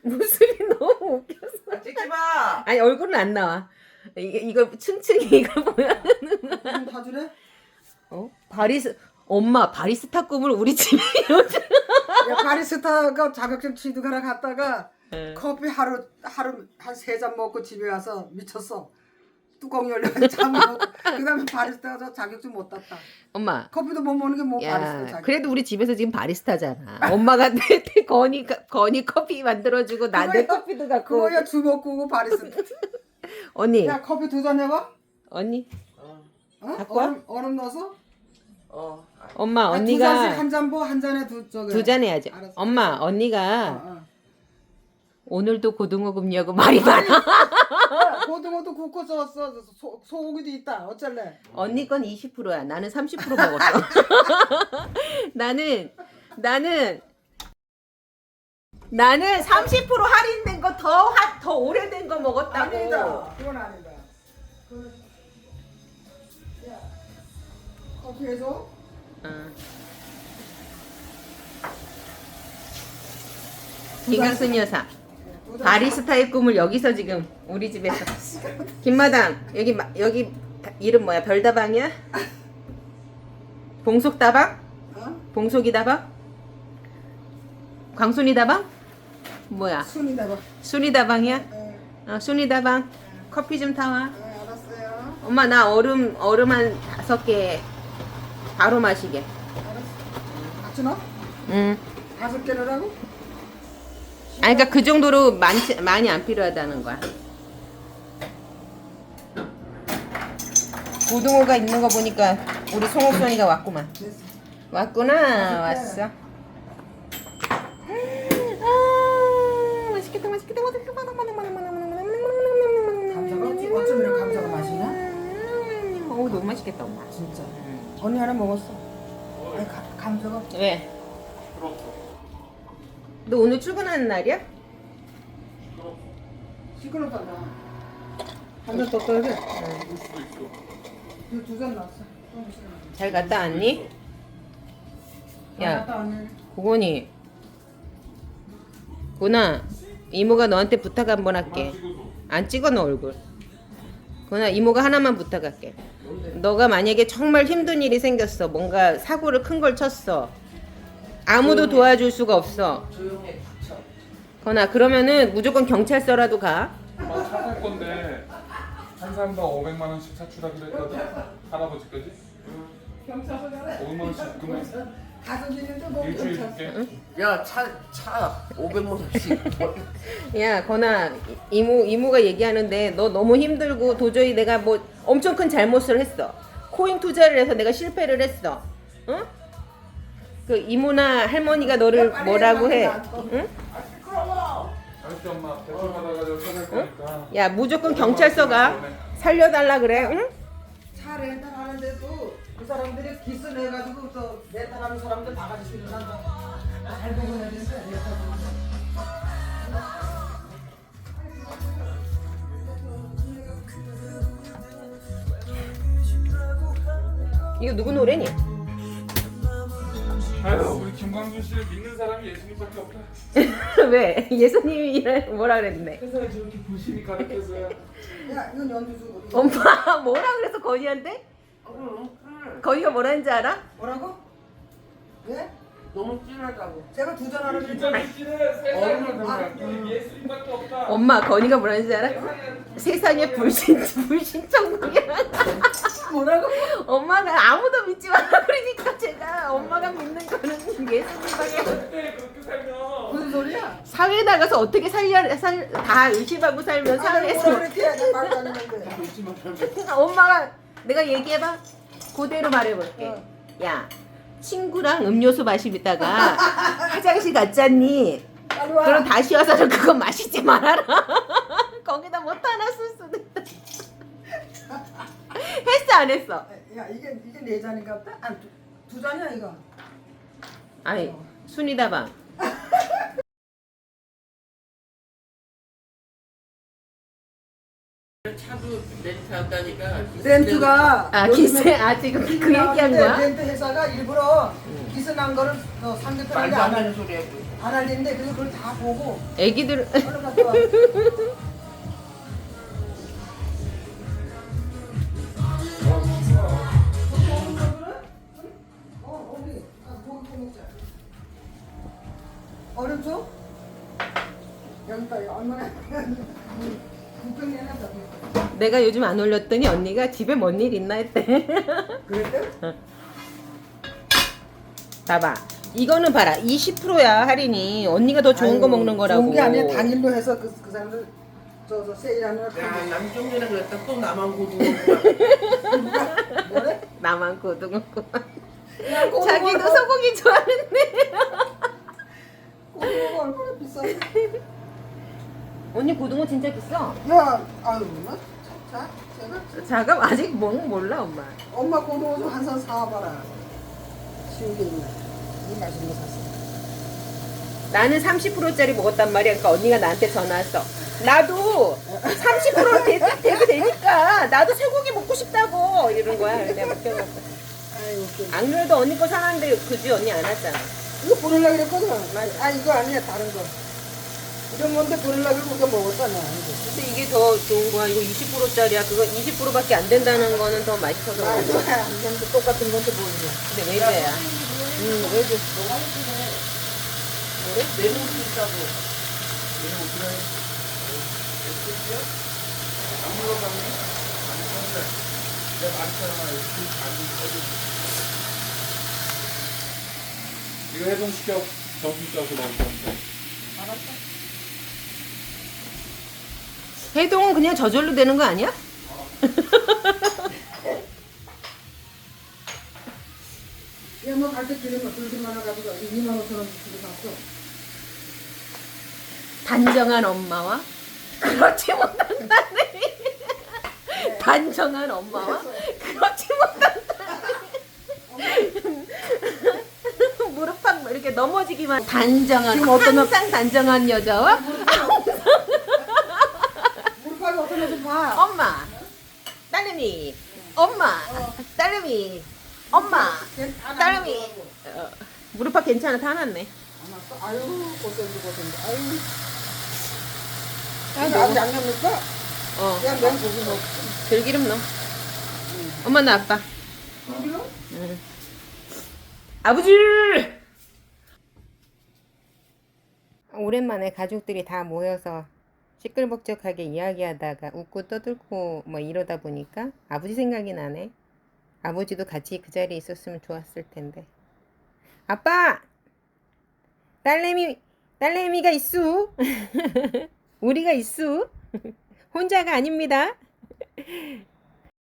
모습이 너무 웃겨서. 아, 찍지 마. 아니 얼굴은 안 나와. 이게 이거 층층이 이거 뭐야? 좀다 주래? 어? 바리스 엄마 바리스타 꿈을 우리 집에. 야 바리스타가 자격증 취득하러 갔다가 네. 커피 하루 하루 한 세 잔 먹고 집에 와서 미쳤어. 뚜껑 열려서 잠 먹고 그다음에 바리스타가 저 자격증 못 땄다. 엄마. 커피도 못 먹는 게뭐 바리스타 야, 자격증. 그래도 우리 집에서 지금 바리스타잖아. 엄마가 내, 내 건이 건이 커피 만들어주고 나내 그거야. 커피도 갖고. 그거야 주먹구고 바리스타. 언니, 야 커피 두 잔 해봐. 언니, 어. 어? 갖고 와? 얼음 얼음 넣어서. 어. 아, 엄마 아, 두 언니가 잔씩 한잔뭐한 잔에 두 저기. 두 잔 해야지. 알았어. 엄마 어, 언니가 어. 오늘도 고등어 굽냐고 말이 많아. 야, 고등어도 굽고 썼어. 소, 소고기도 있다. 어쩔래? 언니 건 20%야. 나는 30% 먹었어. 나는 나는 나는 30% 할인된 거 더 더 오래된 거 먹었다고. 아니다. 그건 아니다. 그건- 야, 커피 해줘. 응. 김강순 여사. 바리스타의 꿈을 여기서 지금 우리 집에서 김마당 여기 마- 여기 다- 이름 뭐야 별다방이야? 봉속다방? 어? 봉속이다방? 광순이다방? 뭐야 순이다 봐. 순이다방이야? 예, 어, 순이다방 커피 좀 타와 예, 알았어요. 엄마 나 얼음 얼음 한 다섯 개 바로 마시게 알았어. 같이 넣어? 응 다섯 개를 하고? 그러니까 그 정도로 많지 많이 안 필요하다는 거야. 고등어가 있는 거 보니까 우리 송옥선이가 왔구만. 왔구나 왔어. 아, 맛있겠다 맛있겠다 맛있겠다 감자가 어찌- 어쩜 이렇게 감자가 맛있냐? 어우 너무 맛있겠다 엄마. 진짜. 언니 하나 먹었어. 아니, 가, 감자가 왜? 너 오늘 출근하는 날이야? 시끄럽다. 한잔 더 떠야 돼. 이거 두잔 나왔어. 좀 있으면. 잘 갔다 왔니? 야. 고건이 고나 이모가 너한테 부탁 한번 할게 안 찍어 너 얼굴 고나 이모가 하나만 부탁할게 너가 만약에 정말 힘든 일이 생겼어 뭔가 사고를 큰 걸 쳤어 아무도 도와줄 수가 없어 조용해 닥쳐. 거나 그러면은 무조건 경찰서라도 가 엄마 차살 건데 한 사람당 500만 원씩 차출하 그랬거든 할아버지까지 경찰서 가래. 500만 원씩 일주일 경찰서. 줄게 야, 차, 차 500만 원씩. 야 거나 이모 이모가 얘기하는데 너 너무 힘들고 도저히 내가 뭐 엄청 큰 잘못을 했어 코인 투자를 해서 내가 실패를 했어 응? 그 이모나 할머니가 너를 뭐라고 해 응? 알았지 엄마 대출 받아가지고 차살 거니까 야 무조건 경찰서 가 살려달라 그래 응? 차 렌탈 하는데도 그 사람들이 기스 내가지고 저 렌탈하는 사람들 다 같이 일어난다. 잘 보고 렌탈. 이거 누구 노래니? 아유 우리 김광준 씨를 믿는 사람이 예수님밖에 없다 왜? 예수님이 뭐라 그랬는데 세상에 저렇게 부심이 가득해서야 야 이건 연주수. 엄마 뭐라 그래서 건이한테? 건이가 뭐라는지 알아? 뭐라고? 예? 너무 찐하다고. 제가 두데 김광준 씨는 세상에 정말 예수님밖에 없다 엄마 건이가 뭐라는지 알아? 세상에 불신 불신천국이야 뭐라고? 엄마가 아무도 믿지 말라 그러니까 제가 엄마가 믿는 거는 예수님밖에 없- 그때 그렇게 살면 무슨 소리야? 사회 나가서 어떻게 살려 살, 다 의심하고 살면 사회에서 말도 안 했는데. 엄마가 내가 얘기해봐 그대로 말해볼게 어. 야 친구랑 음료수 마시다가 화장실 갔잖니 빨리 와. 그럼 다시 와서는 그거 마시지 말아라 거기다 못 하나 쓸 수도 있다 했어 안 했어 야 이게 이게 네 잔인가 보다. 아두 두 잔이야 이거. 아니 순이다방 차도 렌트 한다니까. 렌트가 아 요즘에 기세 아 지금 그 얘기한 나왔는데 거야? 렌트 회사가 일부러 기스 난 거를 어, 상대편한테 말도 안 안 하는 소리 하고. 안 알리는데 그래서 그걸 다 보고 애기들 얼른 갔다 와. 내가 요즘 안 올렸더니 언니가 집에 뭔 일 있나 했대. 그랬대? 봐봐. 이거는 봐라. 20%야 할인이. 언니가 더 좋은 거 먹는 거라고. 좋은 게 아니라 당일로 해서 그, 그 사람들 저 저 세일하는 걸야 팔고 양쪽이라 그랬다 또 나만 고등어 뭐래? 나만 고등어 야, 고등어 자기도 소고기 좋아하는데. 고등어가 얼마나 비싸? 언니 고등어 진짜 비싸. 야, 아유, 나 자, 제가 자가 아직 뭔 몰라 엄마. 엄마 고등어 좀 한 산 사와봐라. 게 있네. 이 맛있는 거 샀어. 나는 30%짜리 먹었단 말이야. 그러니까 언니가 나한테 전화 왔어. 나도 30% 되, 되도 되니까 나도 쇠고기 먹고 싶다고 이런 거야. 내가 맡겨놨어. 아유, 그, 악물도 언니 거 사놨는데 그지 언니 안 왔잖아. 이거 보내려고 그랬거든. 나- 아, 이거 아니야, 다른 거. 이런 건데 보내려고 우리가 먹었잖아. 근데 이게 더 좋은 거야. 이거 20%짜리야. 그거 20%밖에 안 된다는 거는 더 맛있어서. 아. 안 되는데 똑같은 건데 모르냐. 근데 왜 그래야? 응, 왜 줬어? 뭐래? 내는 수 있다고 이거 해동시켜 점심 짜서 먹을 건데. 해동은 그냥 저절로 되는 거 아니야? 야, 뭐갈때 들으면 들기만 해가지고 2만 5천 원 주고 샀어. 단정한 엄마와? 그렇지 못한 딸이 단정한 엄마와? 그렇지 못한 딸이 무릎팍 이렇게 넘어지기만. 단정한 항상 단정한 여자와 물가게 엄마 딸내미 엄마 딸내미 엄마 딸내미 어, 무릎팍 괜찮아 다 놨네 안 왔어? 아유, 고생도 고생도. 아유. 아직 양념 넣을까? 어 그냥 맨 고기 넣고. 들기름 넣어 엄마 나 아빠. 아버지! 오랜만에 가족들이 다 모여서 시끌벅적하게 이야기하다가 웃고 떠들고 뭐 이러다 보니까 아버지 생각이 나네. 아버지도 같이 그 자리에 있었으면 좋았을 텐데. 아빠! 딸내미, 딸내미가 있수. 우리가 있수. 혼자가 아닙니다.